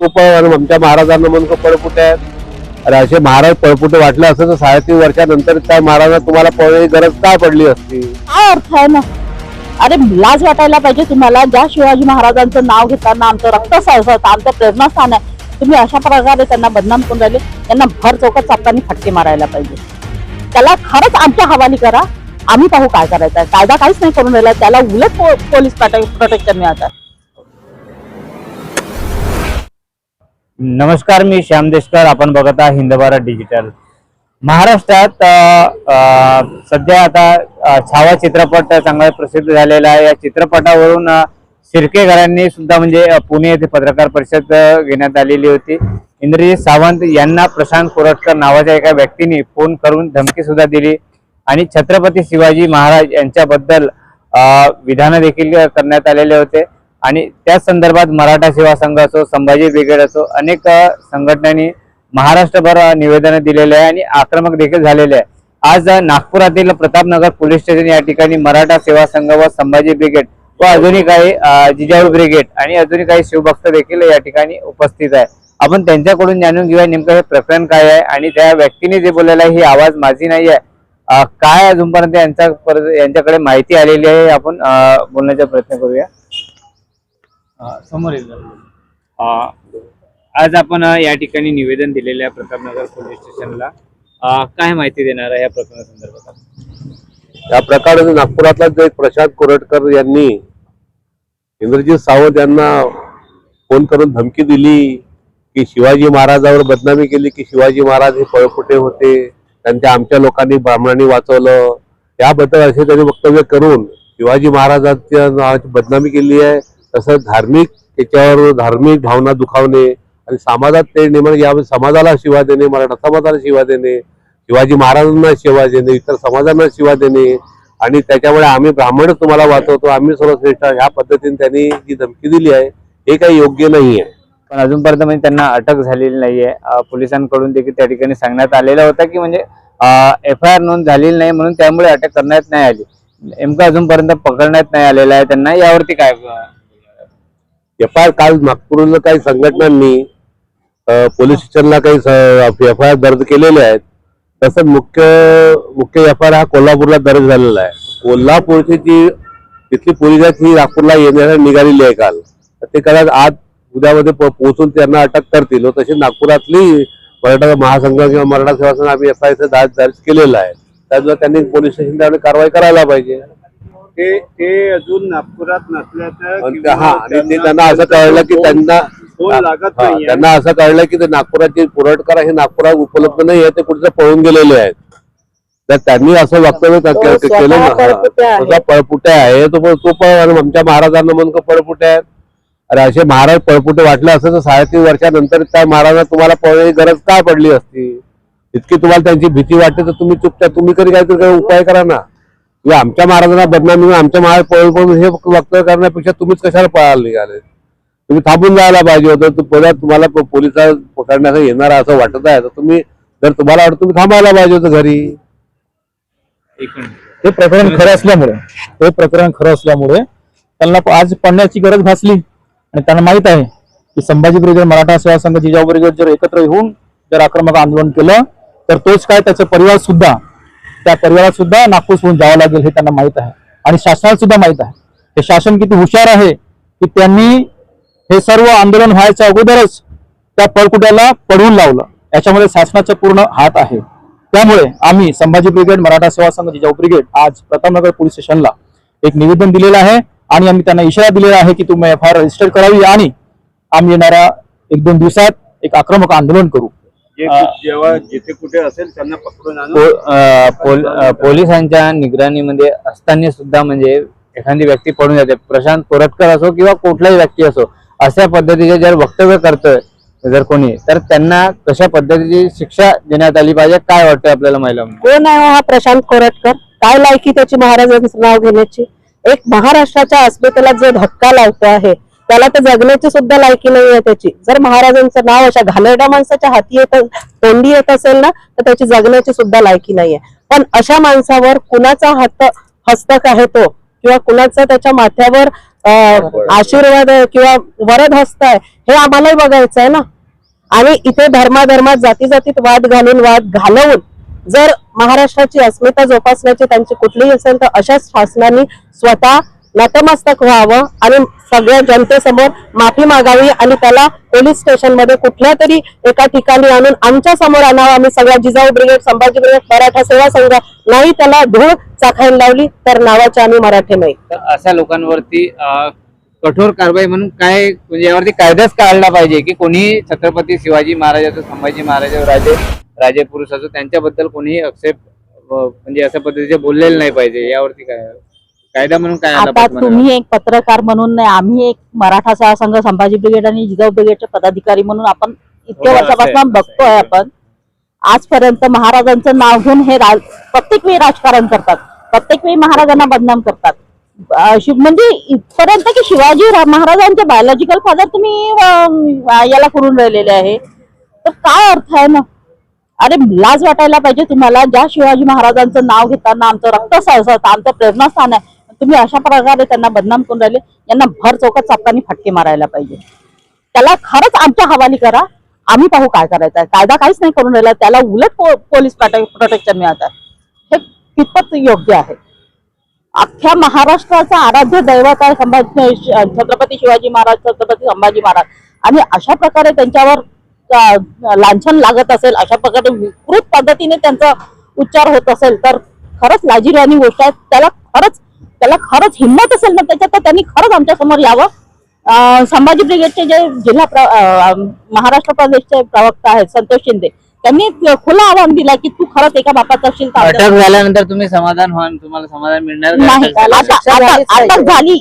तो पण आमच्या महाराजांना म्हणून पळपुटे आहेत. अरे असे महाराज पळपुटे वाटले असं तर साडेतीन वर्षानंतर त्या महाराजांना तुम्हाला पळण्याची गरज काय पडली असती? काय अर्थ आहे ना अरे लाज वाटायला पाहिजे तुम्हाला ज्या शिवाजी महाराजांचं नाव घेताना आमचं रक्त सळसळतं आमचं प्रेरणास्थान आहे. तुम्ही अशा प्रकारे त्यांना बदनाम करून राहिले. त्यांना भर चौकात चापतानी फटके मारायला पाहिजे. त्याला खरंच आमच्या हवाली करा. आम्ही पाहू काय करायचं आहे. कायदा काहीच नाही करून राहिला. त्याला उलट पो- पोलीस प्रोटेक्शन मिळतात नमस्कार मी श्याम देशकर. आपण बघत आहात हिंद भारत डिजिटल. महाराष्ट्रात सध्या आता छावा चित्रपट चांगला प्रसिद्ध झालेला आहे. या चित्रपटावरून अ, शिर्केकरांनी सुद्धा म्हणजे पुणे येथे पत्रकार परिषद घेण्यात आलेली होती. इंद्रजित सावंत यांना प्रशांत कोरटकर नावाच्या एका व्यक्तीने फोन करून धमकी सुद्धा दिली. आणि छत्रपती शिवाजी महाराज यांच्याबद्दल विधान विधानं देखील करण्यात आलेले होते. आणि त्या संदर्भात मराठा सेवा संघ असो संभाजी ब्रिगेड असो अनेक संघटनांनी महाराष्ट्रभर निवेदन दिलेले आहे आणि आक्रमक देखील झालेले आहे. आज नागपुरातील प्रतापनगर पोलीस स्टेशन या ठिकाणी मराठा सेवा संघ व संभाजी ब्रिगेड व अजूनही काही जिजाऊ ब्रिगेड आणि अजूनही काही शिवभक्त देखील या ठिकाणी उपस्थित आहे. आपण त्यांच्याकडून जाणून घेऊया नेमकं हे प्रकरण काय आहे आणि त्या व्यक्तीने जे बोललेलं आहे ही आवाज माझी नाही आहे. काय अजूनपर्यंत यांच्या पर- यांच्याकडे माहिती आलेली आहे हे आपण बोलण्याचा प्रयत्न करूया. समोर येईल. आज आपण या ठिकाणी निवेदन दिलेलं आहे प्रतापनगर पोलीस स्टेशनला. काय माहिती देणार आहे या प्रकरणासंदर्भात या प्रकारे नागपुरातला जो एक प्रशांत कोरटकर यांनी इंद्रजित सावंत यांना फोन करून धमकी दिली की शिवाजी महाराजावर बदनामी केली की शिवाजी महाराज हे पळपुटे होते त्यांच्या आमच्या लोकांनी ब्राह्मणांनी वाचवलं. याबद्दल असे त्यांनी वक्तव्य करून शिवाजी महाराजांच्या नावाची बदनामी केली आहे. तसंच धार्मिक त्याच्यावर धार्मिक भावना दुखावणे आणि समाजात ते निर्माण या समाजाला शिवा देणे मराठा समाजाला शिवा देणे शिवाजी महाराजांना शिवा देणे इतर समाजांना शिवा देणे. आणि त्याच्यामुळे आम्ही ब्राह्मणच तुम्हाला वाचवतो आम्ही सर्वश्रेष्ठ ह्या पद्धतीने त्यांनी जी धमकी दिली आहे हे काही योग्य नाही आहे. पण अजूनपर्यंत म्हणजे त्यांना अटक झालेली नाहीये. पोलिसांकडून देखील त्या ठिकाणी सांगण्यात आलेलं होतं की म्हणजे एफ आय आर नोंद झालेली नाही म्हणून त्यामुळे अटक करण्यात नाही आली. नेमकं अजूनपर्यंत पकडण्यात नाही आलेलं आहे त्यांना. यावरती काय एफ आय आर काल नागपूरला काही संघटनांनी पोलीस स्टेशनला काही एफ आय आर दर्ज केलेले आहेत. तसंच मुख्य मुख्य एफ आय आर हा कोल्हापूरला दर्ज झालेला आहे. कोल्हापूरची जी तिथली पोलीस आहेत ही नागपूरला येण्यासाठी निघालेली आहे काल. तर ते कदाचित आज उद्यामध्ये पोहोचून त्यांना अटक करतील. व तशी नागपुरातली मराठा महासंघ किंवा मराठा सेवा संघ आम्ही एफ आय आर दर्ज केलेला आहे. त्यामुळे त्यांनी पोलीस स्टेशन कारवाई करायला पाहिजे. ते ते अजून नागपुरात नसल्याचं ते- किंवा हा आणि ते त्यांना असं कळलं की त्यांना फोन लागत हा, नाहीये. त्यांना असं कळलं की ते नागपुराचे पुरवठकर हे नागपुरात उपलब्ध नाही आहे ते कुठे पळून गेलेले आहेत. तर त्यांनी असं वक्तव्य तो के- स्वतः केलं ना पळपुटे आहे. स्वतः पळपुटे आहे. तो पण तो पण आणि आमच्या महाराजांना म्हणून का पळपुटे आहेत? अरे असे महाराज पळपुटे वाटले असं तर साडेतीन वर्षानंतर त्या महाराजांना तुम्हाला पळण्याची गरज काय पडली असती? इतकी तुम्हाला त्यांची भीती वाटते तर तुम्ही चुकता. तुम्ही कधी काहीतरी काही उपाय करा ना. आमच्या महाराजांना बदनामी करून आमच्या महाराज पळून पळून हे वक्तव्य करण्यापेक्षा तुम्हीच कशाला पळायला निघाले? तुम्ही थांबून जायला पाहिजे होतं तू परत तुम्हाला प- पोलिसात पकडण्याचं येणार असं वाटत आहे. तर तुम्ही जर तुम्हाला वाटतं तुम्ही थांबायला पाहिजे होतं घरी. एक मिनिट. हे प्रकरण खरं असल्यामुळे हे प्रकरण खरं असल्यामुळे त्यांना आज पडण्याची गरज भासली. आणि त्यांना माहीत आहे की संभाजी ब्रिगेड मराठा सेवा संघ जिजाऊ ब्रिगेड जर एकत्र येऊन जर आक्रमक आंदोलन केलं तर तोच काय त्याचा परिवार सुद्धा त्या परिवारात सुद्धा नागपूर सोडून जावं लागेल हे त्यांना माहीत आहे. आणि शासनाला सुद्धा माहीत आहे. हे शासन किती हुशार आहे की त्यांनी हे सर्व आंदोलन व्हायच्या अगोदरच त्या पळकुट्याला पडवून लावलं. याच्यामध्ये शासनाचा पूर्ण हात आहे. त्यामुळे आम्ही संभाजी ब्रिगेड मराठा सेवा संघ जिजाऊ ब्रिगेड आज प्रतापनगर पोलीस स्टेशनला एक निवेदन दिलेलं आहे आणि आम्ही त्यांना इशारा दिलेला आहे की तुम्ही एफ आय आर रजिस्टर करावी आणि आम्ही येणाऱ्या एक दोन दिवसात एक आक्रमक आंदोलन करू. जेव्हा जिथे कुठे असेल त्यांना पकडून आणून पो- अ, पोल- अ, पोलिसांच्या निगराणीमध्ये असताना सुद्धा म्हणजे एखादी व्यक्ती पडून जाते. प्रशांत कोरटकर असो किंवा कुठलाही व्यक्ती असो अशा पद्धतीचे जर वक्तव्य करतोय जर कोणी तर त्यांना कशा पद्धतीची शिक्षा देण्यात आली पाहिजे काय वाटतं आपल्याला महिला कोण आहे हो हा प्रशांत कोरटकर? काय लायकी त्याची महाराजांचं नाव घेण्याची? एक महाराष्ट्राच्या अस्मितेला जो धक्का लावतो आहे त्याला तर जगण्याची सुद्धा लायकी नाही आहे त्याची. जर महाराजांचं नाव अशा घाणेरड्या माणसाच्या हाती येत तोंडी येत असेल ना तर त्याची जगण्याची सुद्धा लायकी नाहीये. पण अशा माणसावर कुणाचा हात हस्तक आहे तो? किंवा कुणाचा त्याच्या माथ्यावर आशीर्वाद आहे किंवा वरद हस्त आहे हे आम्हालाही बघायचं आहे ना? आणि इथे धर्माधर्मात जाती जातीत वाद घालून वाद घालवून जर महाराष्ट्राची अस्मिता जोपासण्याची त्यांची कुठलीही असेल तर अशाच शासनाने स्वतः नतमस्तक व्हावं आणि सगळ्या जनतेसमोर माफी मागावी आणि त्याला पोलीस स्टेशनमध्ये कुठल्या तरी एका ठिकाणी आणून आमच्यासमोर आणावं. आम्ही सगळ्या जिजाऊ ब्रिगेड संभाजी ब्रिगेड मराठा सेवा संघ नाही त्याला धूळ चाखायला लावली तर नावाच्या आम्ही मराठे नाही. तर अशा लोकांवरती कठोर कारवाई म्हणून काय म्हणजे यावरती कायदाच काढला पाहिजे की कोणी छत्रपती शिवाजी महाराजाचं संभाजी महाराज राजे राजे पुरुष असो त्यांच्याबद्दल कोणीही आक्षेप म्हणजे अशा पद्धतीचे बोललेलं नाही पाहिजे. यावरती काय? कायदा म्हणून काय आला आता तुम्ही एक पत्रकार म्हणून नाही आम्ही एक मराठा संघ संभाजी ब्रिगेड आणि जिजाऊ ब्रिगेडचे पदाधिकारी म्हणून आपण इतक्या हो, असं आहे, वर्षापासून असं आहे. बघतोय आपण. आजपर्यंत महाराजांचं नाव घेऊन हे राज- प्रत्येक वेळी राजकारण करतात. प्रत्येक वेळी महाराजांना बदनाम करतात. अं, शिव- म्हणजे इथपर्यंत की शिवाजी रा- महाराजांचे बायोलॉजिकल फादर तुम्ही अं, याला करून राहिलेले आहे. तर काय अर्थ आहे ना? अरे लाज वाटायला पाहिजे तुम्हाला. ज्या शिवाजी महाराजांचं नाव घेताना आमचं रक्त आमचं प्रेरणास्थान आहे. तुम्ही अशा प्रकारे त्यांना बदनाम करून राहिले यांना भर चौकात चापकांनी फटके मारायला पाहिजे. त्याला खरंच आमच्या हवाली करा आम्ही पाहू काय करायचं आहे कायदा काहीच नाही करून राहिला त्याला उलट पो- पोलीस प्रोटेक्शन मिळत आहे हे कितपत योग्य आहे? अख्ख्या महाराष्ट्राचा आराध्य दैवत आहे संभाजी छत्रपती शिवाजी महाराज छत्रपती संभाजी महाराज. आणि अशा प्रकारे त्यांच्यावर लांछन लागत असेल अशा प्रकारे विकृत पद्धतीने त्यांचा उच्चार होत असेल तर खरंच लाजिरवाणी गोष्ट आहे. त्याला खरंच त्याला खरंच हिंमत असेल ना त्याच्यात तर त्यांनी खरंच आमच्यासमोर यावं. संभाजी ब्रिगेडचे जे जिल्हा महाराष्ट्र प्रदेशचे प्रवक्ता आहेत संतोष शिंदे त्यांनी खुला आव्हान दिला की तू खरंच एका बापाचा असशील अटक झाल्यानंतर तुम्ही समाधान व्हाल तुम्हाला समाधान मिळणार? नाही अटक. झाली.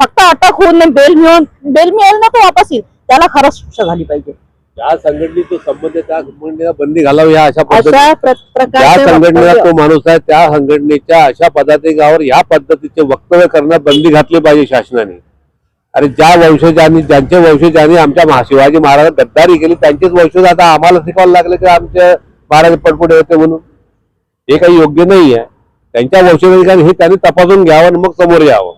फक्त अटक होऊन बेल मिळून बेल मिळेल ना तो वापस येईल. त्याला खरंच शिक्षा झाली पाहिजे. ज्या संघटनेचा संबंध त्या संघटनेला बंदी घालावी या अशा पद्धती अशा प्र- ज्या प्रकारचे संघटनेला वक्तव्य- तो माणूस आहे त्या संघटनेच्या अशा पदाधिकावर या पद्धतीचे वक्तव्य करण्यास बंदी घातली पाहिजे शासनाने. अरे ज्या वंशजांनी ज्यांचे वंशजांनी आमच्या महा- शिवाजी महाराज गद्दारी केली त्यांचेच वंशज आता आम्हाला शिकवायला लागले की आमचे महाराज पटपुटे होते म्हणून. हे काही योग्य नाही आहे. त्यांच्या वंशजांनी हे त्यांनी तपासून घ्यावं आणि मग समोर यावं.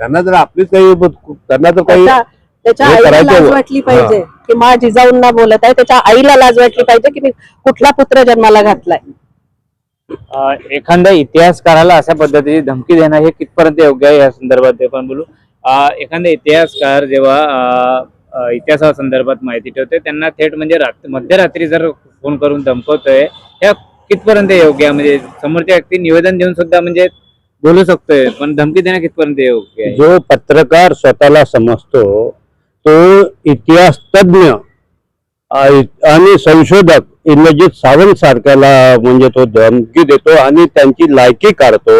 त्यांना जर आपलीच काही त्यांना जर काही त्याच्या त्याच्या आईला करायचं लाज वाटली पाहिजे. की मा जिजाऊंना बोलत आहे त्याच्या आईला लाज वाटली पाहिजे की मी कुठला पुत्र जन्माला घातलाय. अ, एखाद्या इतिहासकाराला अशा पद्धतीची धमकी देणं हे कितपर्यंत योग्य आहे या संदर्भात ते पण बोलू. एखादा इतिहासकार जेव्हा अ, अ, इतिहासासंदर्भात माहिती ठेवते त्यांना थेट म्हणजे रात- मध्यरात्री जर फोन करून धमकवतोय ह्या कितपर्यंत योग्य आहे? म्हणजे समोरच्या व्यक्ती निवेदन देऊन सुद्धा म्हणजे बोलू शकतोय पण धमकी देणं कितपर्यंत योग्य आहे? जो पत्रकार स्वतःला समजतो तो इतिहास तज्ञ आणि संशोधक इंद्रजित सावंत सारख्याला म्हणजे तो धमकी देतो आणि त्यांची लायकी काढतो.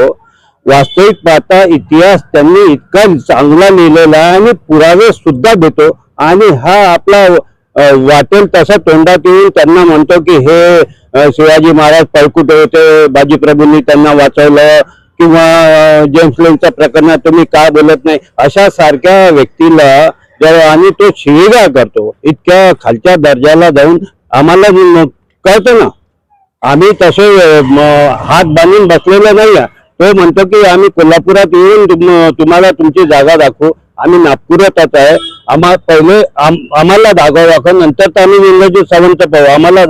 वास्तविक पाहता इतिहास त्यांनी इतका चांगला लिहिलेला आहे आणि पुरावे सुद्धा देतो. आणि हा आपला वाटेल तसा तोंडात येऊन त्यांना म्हणतो की हे शिवाजी महाराज पळकुटे होते बाजीप्रभूंनी त्यांना वाचवलं किंवा जेम्सलेनच्या जेम्स लेनच्या प्रकरणात तुम्ही काय बोलत नाही? अशा सारख्या व्यक्तीला आणि तो शिवीगाळ करतो. इतक्या खालच्या दर्जाला जाऊन आम्हाला कळतो कळतं ना. आम्ही तसे हात बांधून बसलेलो नाही आहे. तो म्हणतो की आम्ही कोल्हापुरात येऊन तुम्हाला तुमची जागा दाखवू. आम्ही नागपुरातच आहे. आम्हा पहिले आम्हाला दाखवा दाखवा. नंतर तर आम्ही इंग्रजी सावंत पाहू. आम्हाला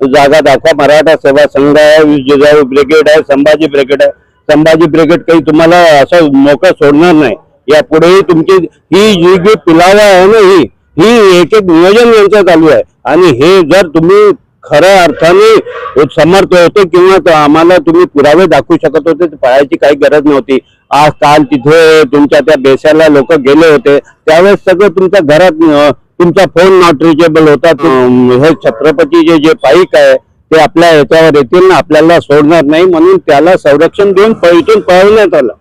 जागा दाखवा. मराठा सेवा संघ आहे जिजाऊ ब्रिगेड आहे संभाजी ब्रिगेड आहे. संभाजी ब्रिगेड काही तुम्हाला असं मोकळं सोडणार नाही. यापुढेही तुमची ही जी जी पिलावं आहे ना ही ही एक एक नियोजन यांचं चालू आहे. आणि हे जर तुम्ही खऱ्या अर्थाने समर्थ होते किंवा आम्हाला तुम्ही पुरावे दाखवू शकत होते पाहायची पळायची काही गरज नव्हती. आज काल तिथे तुमच्या त्या बेसाला लोक गेले होते. त्यावेळेस सगळं तुमच्या घरात तुमचा फोन नॉट रिचेबल होता. हे छत्रपतीचे जे पाईक आहे ते आपल्या याच्यावर येतील ना आपल्याला सोडणार नाही म्हणून त्याला संरक्षण देऊन प- इथून पळवण्यात आलं.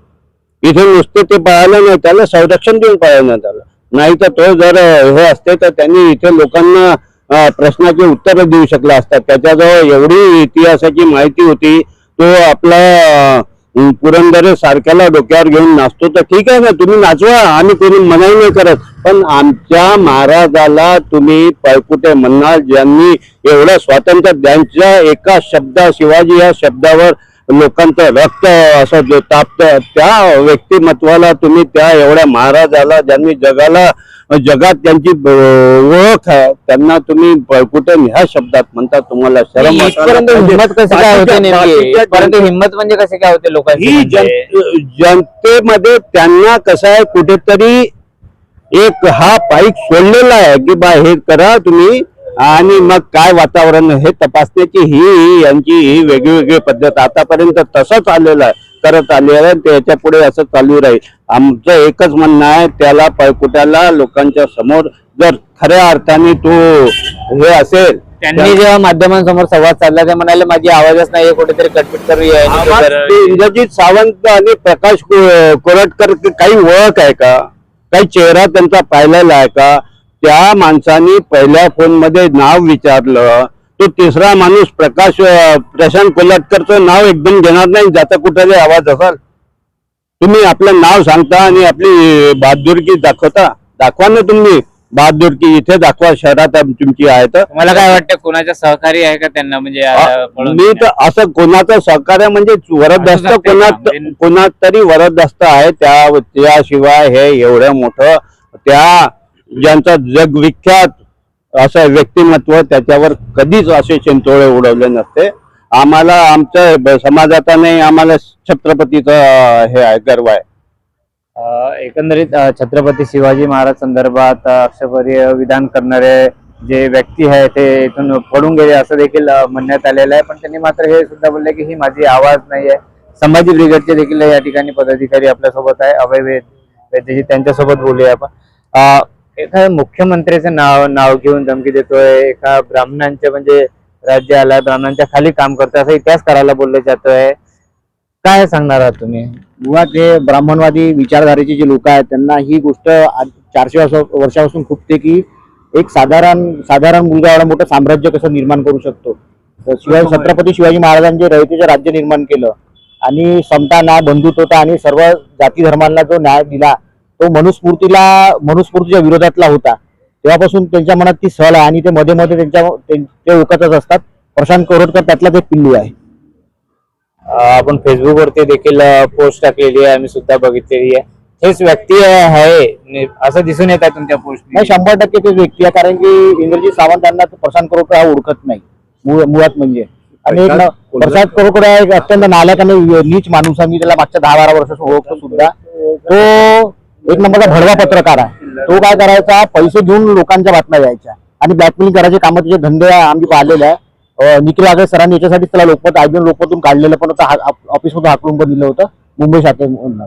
इथे नुसते ते पाळायला नाही त्याला संरक्षण देऊन पळवण्यात आलं नाही तर तो जर हे असते तर त्यांनी इथे लोकांना प्रश्नाची उत्तर देऊ शकला असतात त्याच्याजवळ एवढी इतिहासाची माहिती होती तो आपला पुरंदरे सारख्याला डोक्यावर घेऊन नाचतो तर ठीक आहे ना तुम्ही नाचवा आम्ही कोणी मनाई नाही करत. पण आमच्या महाराजाला तुम्ही पळकुटे म्हणणार ज्यांनी एवढं स्वातंत्र्य त्यांच्या एका शब्दा शिवाजी या शब्दावर लोकांचं रक्त असं जे तापतं त्या व्यक्तिमत्वाला तुम्ही त्या एवढ्या महाराजाला ज्यांनी जगाला जगात त्यांची ओळख आहे त्यांना तुम्ही कुठे ह्या शब्दात म्हणता तुम्हाला शरम. हिंमत कशी काय होते इथपर्यंत हिंमत म्हणजे कशी काय होते लोकांची ही म्हणजे? जन जनतेमध्ये त्यांना कसं आहे कुठेतरी एक हा पाईक सोडलेला आहे की बा हे करा तुम्ही आणि मग काय वातावरण हे तपासण्याची ही ही यांची ही वेगळी वेगळी पद्धत. आतापर्यंत तसंच आलेलं आहे. करत आलेलं आहे ते याच्यापुढे असं चालू राहील. आमचं एकच म्हणणं आहे त्याला पळकुट्याला लोकांच्या समोर जर खऱ्या अर्थाने तो हे असेल त्यांनी जेव्हा माध्यमांसमोर संवाद साधला ते म्हणाले माझी आवाजच नाही कुठेतरी कटपिट ते इंद्रजित सावंत आणि प्रकाश कोरटकर काही ओळख आहे का? काही चेहरा त्यांचा पाहिलेला आहे का? त्या माणसाने पहिल्या फोनमध्ये नाव विचारलं तो तिसरा माणूस प्रकाश प्रशांत कोल्हटकरचं नाव एकदम घेणार नाही ज्याचा कुठे आवाज असाल. तुम्ही आपलं नाव सांगता आणि आपली बहादुरकी दाखवता. दाखवा ना तुम्ही बहादुरकी इथे दाखवा शहरात तुमची आहे तर. मला काय वाटतं कोणाच्या सहकारी आहे का त्यांना म्हणजे मी तर असं कोणाचं सहकार्य म्हणजे शकते कोणात? म्हणजे- कोणात तरी वरदहस्त आहे त्या त्याशिवाय हे एवढं मोठं त्या ज्यांचा जगविख्यात असं व्यक्तिमत्व त्याच्यावर कधीच असे चिंतोळे उडवले नसते. आम्हाला आमचं समाजाचा नाही आम्हाला छत्रपतीचा हे आहे गर्व आहे. एकंदरीत छत्रपती शिवाजी महाराज संदर्भात अ, विधान करणारे जे व्यक्ती आहे ते इथून पडून गेले असं देखील म्हणण्यात आलेलं आहे. पण त्यांनी मात्र हे सुद्धा बोलले की ही माझी आवाज नाही आहे संभाजी ब्रिगेडचे देखील या ठिकाणी पदाधिकारी आपल्यासोबत आहे. अभय वेद वेद्यजी त्यांच्यासोबत बोलूया आपण. एखाद्या मुख्यमंत्र्याचं नाव नाव घेऊन धमकी देतोय एका ब्राह्मणांचे म्हणजे राज्य आला ब्राह्मणांच्या खाली काम करतोय असा इतिहास करायला बोलले जातोय. काय सांगणार आहात तुम्ही? मुळात हे ब्राह्मणवादी विचारधारेचे जे लोक आहेत त्यांना ही गोष्ट आज चारशे वर्ष वर्षापासून खुपते की एक साधारण साधारण मुलगा एवढं मोठं साम्राज्य कसं निर्माण करू शकतो? तर शिवाय छत्रपती शिवाजी महाराजांनी रयतेचं राज्य निर्माण केलं आणि समता न्याय बंधुत्वता आणि सर्व जाती धर्मांना जो न्याय दिला तो मनुस्मृतीला मनुस्मृतीच्या विरोधातला होता. तेव्हापासून त्यांच्या मनात ती सल आहे आणि ते मध्ये मध्ये त्यांच्या ते ते ओकतच असतात. प्रशांत कोरटकर त्यातलाच एक पिल्लू आहे. आपण फेसबुक वरती देखील पोस्ट टाकलेली आहे. आम्ही सुद्धा बघितलेली आहे. हेच व्यक्ती आहे. असं दिसून येत आहे तुमच्या पोस्ट नाही शंभर टक्के तेच व्यक्ती आहे. कारण की इंद्रजित सावंतांना तो प्रशांत करोडकर हा ओळखत नाही. मुळ- मुळात म्हणजे. आणि प्रशांत करोडकर हा एक अत्यंत नालायक आणि नीच माणूस आहे. मी त्याला मागच्या दहा बारा वर्षापासून ओळखतो सुद्धा. तो एक नंबरचा भडवा पत्रकार आहे. तो काय करायचा पैसे घेऊन लोकांच्या बातम्या द्यायच्या आणि ब्लॅकमेलिंग करायचे कामं त्याचे धंदे आम्ही पाहिलेले आहे. निखिल आगळे सरांनी याच्यासाठी त्याला लोकमत आयबीएन लोकमतून काढलेलं पण होतं ऑफिसमधून हाकलून पण दिलं होतं. मुंबई शाखेमधून.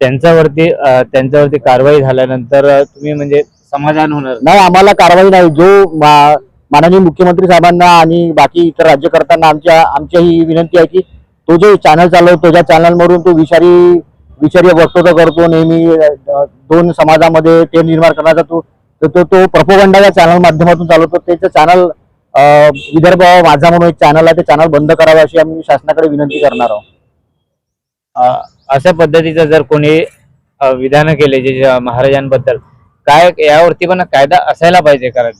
त्यांच्यावरती त्यांच्यावरती कारवाई झाल्यानंतर तुम्ही म्हणजे समाधान होणार? नाही आम्हाला कारवाई नाही. जो माननीय मुख्यमंत्री साहेबांना आणि बाकी इतर राज्यकर्त्यांना आमच्या आमच्या ही विनंती आहे की तो जो चॅनल चालवतो ज्या चॅनलवरून तो विषारी विषारी वक्तव्य करतो नेहमी दोन समाजामध्ये ते निर्माण करण्याचा तो तो तो- तो प्रपोगंडा या चॅनल माध्यमातून चालवतो. त्याचं चॅनल विदर्भ माझा म्हणून एक चॅनल आहे ते चॅनल बंद करावं अशी आम्ही शासनाकडे विनंती करणार आहोत. अशा पद्धतीचं जर कोणी विधानं केले जे जे महाराजांबद्दल काय यावरती पण कायदा असायला पाहिजे कारण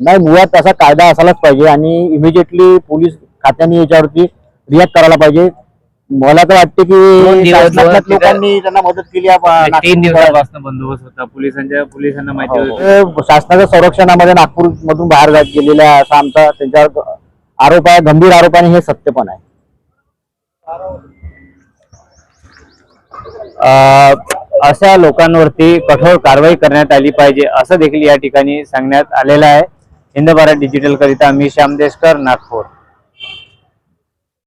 नाही मुळात तसा कायदा असायलाच पाहिजे आणि इमिजिएटली पोलीस खात्याने याच्यावरती रिॲक्ट करायला पाहिजे. मला तर वाटते दोन की दिवस लोकांनी त्यांना मदत केली आहे. तीन नागपूर- दिवसापासून बंदोबस्त होता. पोलिसांच्या पोलिसांना माहिती होती. ते शासनाच्या संरक्षणामध्ये नागपूर मधून बाहेर जात गेलेले आहे असा आमचा त्यांच्यावर आरोप आहे. गंभीर आरोप आहे आणि हे सत्य पण आहे. अ, अशा लोकांवरती कठोर कारवाई करण्यात आली पाहिजे असं देखील या ठिकाणी सांगण्यात आलेलं आहे. हिंद भारत डिजिटल करिता मी श्याम देशकर नागपूर.